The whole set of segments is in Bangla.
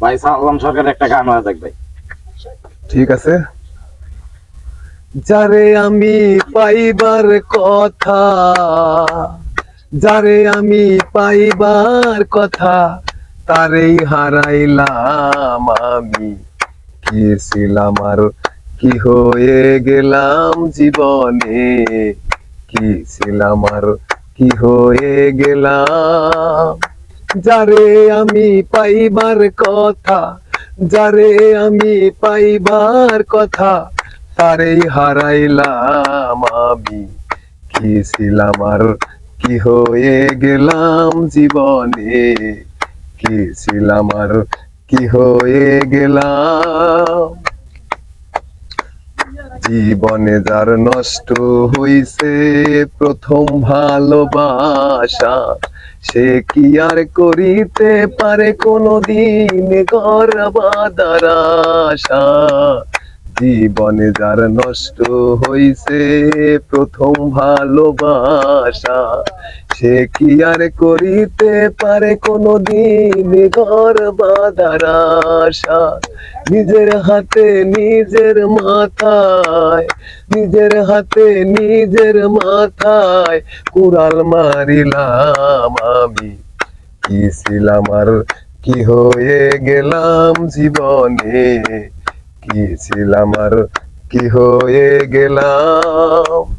ভাই সালাম সরকারের একটা গান হয়ে ভাই। ঠিক আছে। যারে আমি পাইবার কথা, যারে আমি পাইবার কথা, তারেই হারাইলাম আমি। কি ছিলাম আর কি হয়ে গেলাম জীবনে? কি ছিলাম আর কি হয়ে গেলাম যারে আমি পাইবার কথা, যারে আমি পাইবার কথা তারেই হারাইলাম আমি। কি ছিলাম আর কি হয়ে গেলাম জীবনে? কি ছিলাম আর কি হয়ে গেলাম? জীবনে যার নষ্ট হইছে প্রথম ভালোবাসা সে কি আর করিতে পারে কোনদিন ঘর বাঁধার আশা জীবনে যার নষ্ট হইছে প্রথম ভালোবাসা। সে কি আর করিতে পারে কোনদিন ঘর বাঁধার আশা? নিজের হাতে, নিজের মাথায়, নিজের হাতে, নিজের মাথায় কুড়াল মারিলাম আমি। কি ছিলাম আর কি হয়ে গেলাম জীবনে? কি ছিলাম আর কি হয়ে গেলাম?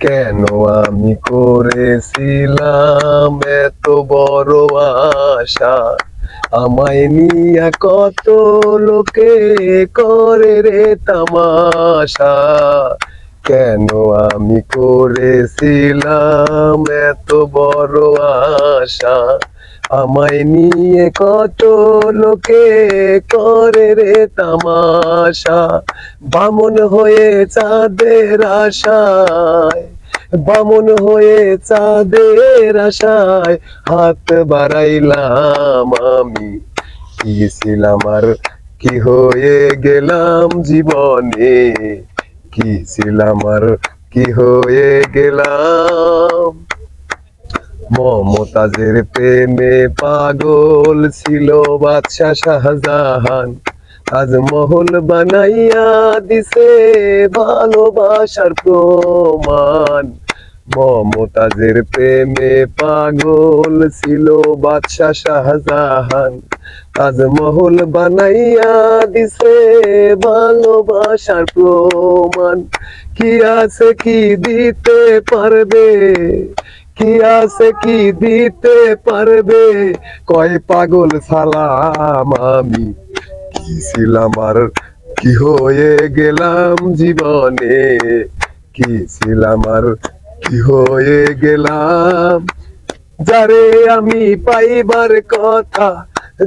কেন আমি করেছিলাম এত বড় আশা? আমায় নিয়া কত লোকে করে রে তামাশা। কেন আমি করেছিলাম এত বড় আশা? আমায় নিয়ে কত লোকে করে রে তামাশা? বামন হয়ে চাঁদের আশায়, বামন হয়ে চাঁদের আশায় হাত বাড়াইলাম আমি। কি ছিলাম আর কি হয়ে গেলাম জীবনে? কি ছিলাম আর কি হয়ে গেলাম? মমতাজের প্রেমে পাগল ছিল বাদশাহ শাহজাহান। তাজমহল বানাইয়া দিছে ভালোবাসার প্রমাণ। মমতাজের প্রেমে পাগল ছিল বাদশাহ শাহজাহান। তাজমহল বানাইয়া দিছে ভালোবাসার প্রমাণ। কি আছে কি দিতে পারবে? কি আছে কি দিতে পারবে? কয় পাগল সালাম আমি। কি ছিলাম আর কি হয়ে গেলাম জীবনে? কি ছিলাম আর কি হয়ে গেলাম? যারে আমি পাইবার কথা,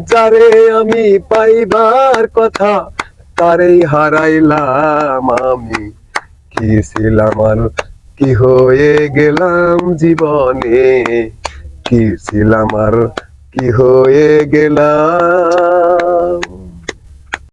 যারে আমি পাইবার কথা, তারেই হারাইলাম আমি। কি ছিলাম আর কি হয়ে গেলাম জীবনে? কি ছিলাম আর কি হয়ে গেলাম?